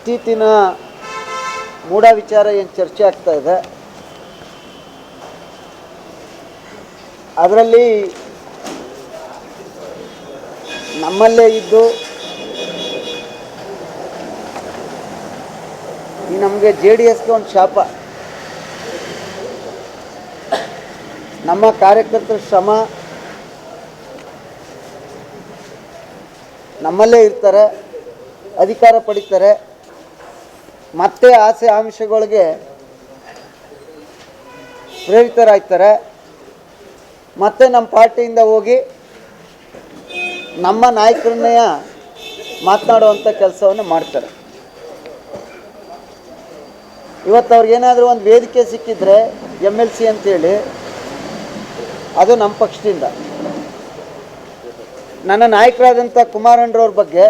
ಇತ್ತೀಚಿನ ಮೂಢ ವಿಚಾರ ಏನು ಚರ್ಚೆ ಆಗ್ತಾ ಇದೆ? ಅದರಲ್ಲಿ ನಮ್ಮಲ್ಲೇ ಇದ್ದು, ಈ ನಮಗೆ ಜೆ ಡಿ ಎಸ್ಗೆ ಒಂದು ಶಾಪ. ನಮ್ಮ ಕಾರ್ಯಕರ್ತರ ಶ್ರಮ, ನಮ್ಮಲ್ಲೇ ಇರ್ತಾರೆ, ಅಧಿಕಾರ ಪಡಿತಾರೆ. ಮತ್ತೆ ಆಸೆ ಆಮಿಷಗಳಿಗೆ ಪ್ರೇರಿತರಾಗ್ತಾರೆ. ಮತ್ತೆ ನಮ್ಮ ಪಾರ್ಟಿಯಿಂದ ಹೋಗಿ ನಮ್ಮ ನಾಯಕರನ್ನೇ ಮಾತನಾಡುವಂಥ ಕೆಲಸವನ್ನು ಮಾಡ್ತಾರೆ. ಇವತ್ತು ಅವ್ರಿಗೇನಾದರೂ ಒಂದು ವೇದಿಕೆ ಸಿಕ್ಕಿದ್ರೆ ಎಂ ಎಲ್ ಸಿ ಅಂತೇಳಿ, ಅದು ನಮ್ಮ ಪಕ್ಷದಿಂದ. ನನ್ನ ನಾಯಕರಾದಂಥ ಕುಮಾರಣ್ಣರವ್ರ ಬಗ್ಗೆ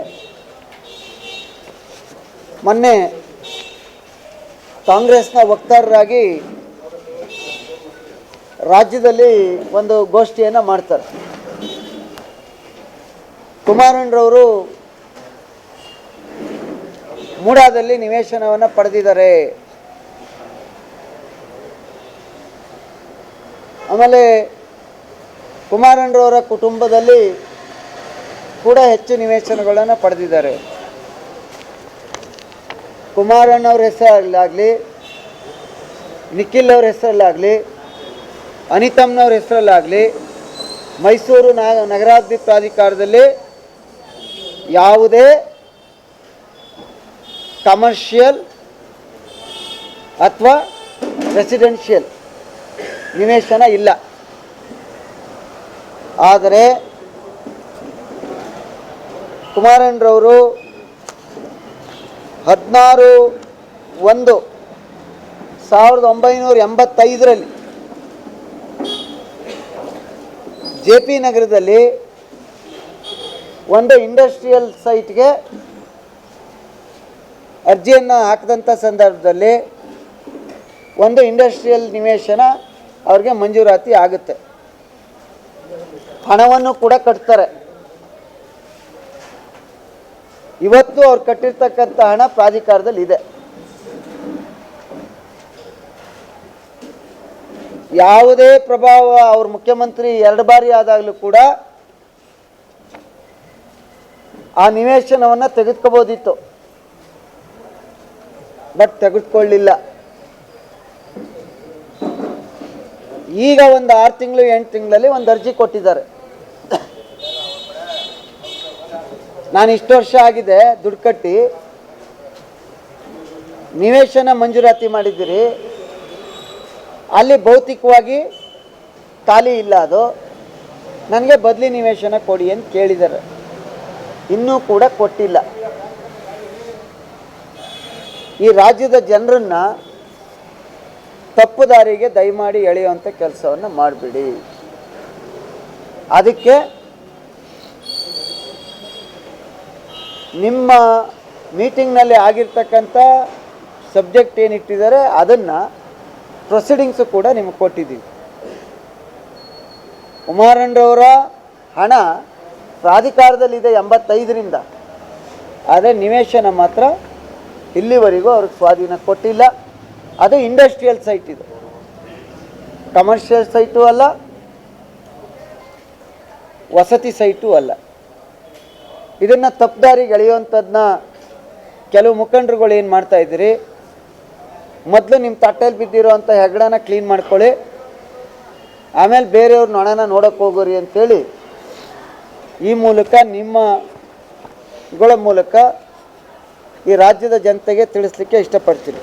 ಮೊನ್ನೆ ಕಾಂಗ್ರೆಸ್ನ ವಕ್ತಾರರಾಗಿ ರಾಜ್ಯದಲ್ಲಿ ಒಂದು ಗೋಷ್ಠಿಯನ್ನು ಮಾಡ್ತಾರೆ. ಕುಮಾರಣ್ಣರವರು ಮೂಡಾದಲ್ಲಿ ನಿವೇಶನವನ್ನು ಪಡೆದಿದ್ದಾರೆ. ಆಮೇಲೆ ಕುಮಾರಣ್ಣರವರ ಕುಟುಂಬದಲ್ಲಿ ಕೂಡ ಹೆಚ್ಚು ನಿವೇಶನಗಳನ್ನು ಪಡೆದಿದ್ದಾರೆ. ಕುಮಾರಣ್ಣವ್ರ ಹೆಸರಲ್ಲಾಗಲಿ, ನಿಖಿಲ್ ಅವ್ರ ಹೆಸರಲ್ಲಾಗಲಿ ಅನಿತಮ್ನವ್ರ ಹೆಸರಲ್ಲಾಗಲಿ, ಮೈಸೂರು ನಾಗ ನಗರಾಭಿವೃದ್ಧಿ ಪ್ರಾಧಿಕಾರದಲ್ಲಿ ಯಾವುದೇ ಕಮರ್ಷಿಯಲ್ ಅಥವಾ ರೆಸಿಡೆನ್ಷಿಯಲ್ ನಿವೇಶನ ಇಲ್ಲ. ಆದರೆ ಕುಮಾರಣ್ಣರವರು ಹದಿನಾರು ಒಂದು ಸಾವಿರದ ಒಂಬೈನೂರ ಎಂಬತ್ತೈದರಲ್ಲಿ ಜೆ ಪಿ ನಗರದಲ್ಲಿ ಒಂದು ಇಂಡಸ್ಟ್ರಿಯಲ್ ಸೈಟ್ಗೆ ಅರ್ಜಿಯನ್ನು ಹಾಕಿದಂಥ ಸಂದರ್ಭದಲ್ಲಿ ಒಂದು ಇಂಡಸ್ಟ್ರಿಯಲ್ ನಿವೇಶನ ಅವ್ರಿಗೆ ಮಂಜೂರಾತಿ ಆಗುತ್ತೆ. ಹಣವನ್ನು ಕೂಡ ಕಟ್ತಾರೆ. ಇವತ್ತು ಅವ್ರು ಕಟ್ಟಿರ್ತಕ್ಕಂಥ ಹಣ ಪ್ರಾಧಿಕಾರದಲ್ಲಿ ಇದೆ. ಯಾವುದೇ ಪ್ರಭಾವ ಅವ್ರ ಮುಖ್ಯಮಂತ್ರಿ ಎರಡು ಬಾರಿ ಆದಾಗಲೂ ಕೂಡ ಆ ನಿವೇಶನವನ್ನು ತೆಗೆದುಕೋಬೋದಿತ್ತು. ಬಟ್ ತೆಗೆದುಕೊಳ್ಳಿಲ್ಲ. ಈಗ ಒಂದು ಆರು ತಿಂಗಳು ಎಂಟು ತಿಂಗಳಲ್ಲಿ ಒಂದು ಅರ್ಜಿ ಕೊಟ್ಟಿದ್ದಾರೆ. ನಾನು ಇಷ್ಟು ವರ್ಷ ಆಗಿದೆ ದುಡ್ಡು ಕಟ್ಟಿ. ನಿವೇಶನ ಮಂಜೂರಾತಿ ಮಾಡಿದ್ದೀರಿ. ಅಲ್ಲಿ ಭೌತಿಕವಾಗಿ ಖಾಲಿ ಇಲ್ಲ ಅದು. ನನಗೆ ಬದಲಿ ನಿವೇಶನ ಕೊಡಿ ಅಂತ ಕೇಳಿದ್ದಾರೆ. ಇನ್ನೂ ಕೂಡ ಕೊಟ್ಟಿಲ್ಲ. ಈ ರಾಜ್ಯದ ಜನರನ್ನ ತಪ್ಪು ದಾರಿಗೆ ದಯಮಾಡಿ ಎಳೆಯುವಂಥ ಕೆಲಸವನ್ನು ಮಾಡಿಬಿಡಿ. ಅದಕ್ಕೆ ನಿಮ್ಮ ಮೀಟಿಂಗ್ನಲ್ಲಿ ಆಗಿರ್ತಕ್ಕಂಥ ಸಬ್ಜೆಕ್ಟ್ ಏನಿಟ್ಟಿದ್ದಾರೆ ಅದನ್ನು ಪ್ರೊಸೀಡಿಂಗ್ಸು ಕೂಡ ನಿಮಗೆ ಕೊಟ್ಟಿದ್ದೀವಿ. ಕುಮಾರಣ್ಣವರ ಹಣ ಪ್ರಾಧಿಕಾರದಲ್ಲಿದೆ ಎಂಬತ್ತೈದರಿಂದ. ಆದರೆ ನಿವೇಶನ ಮಾತ್ರ ಇಲ್ಲಿವರೆಗೂ ಅವ್ರಿಗೆ ಸ್ವಾಧೀನ ಕೊಟ್ಟಿಲ್ಲ. ಅದು ಇಂಡಸ್ಟ್ರಿಯಲ್ ಸೈಟ್ ಇದು. ಕಮರ್ಷಿಯಲ್ ಸೈಟು ಅಲ್ಲ, ವಸತಿ ಸೈಟು ಅಲ್ಲ. ಇದನ್ನು ತಪ್ಪದಾರಿ ಎಳೆಯುವಂಥದ್ದನ್ನ ಕೆಲವು ಮುಖಂಡರುಗಳು ಏನು ಮಾಡ್ತಾ ಇದ್ದೀರಿ? ಮೊದಲು ನಿಮ್ಮ ತಟ್ಟೆಯಲ್ಲಿ ಬಿದ್ದಿರೋ ಅಂಥ ಹೆಗ್ಡನ ಕ್ಲೀನ್ ಮಾಡ್ಕೊಳ್ಳಿ. ಆಮೇಲೆ ಬೇರೆಯವ್ರ ನೊಣನ ನೋಡಕ್ಕೆ ಹೋಗೋರಿ ಅಂಥೇಳಿ ಈ ಮೂಲಕ ನಿಮ್ಮಗಳ ಮೂಲಕ ಈ ರಾಜ್ಯದ ಜನತೆಗೆ ತಿಳಿಸ್ಲಿಕ್ಕೆ ಇಷ್ಟಪಡ್ತೀನಿ.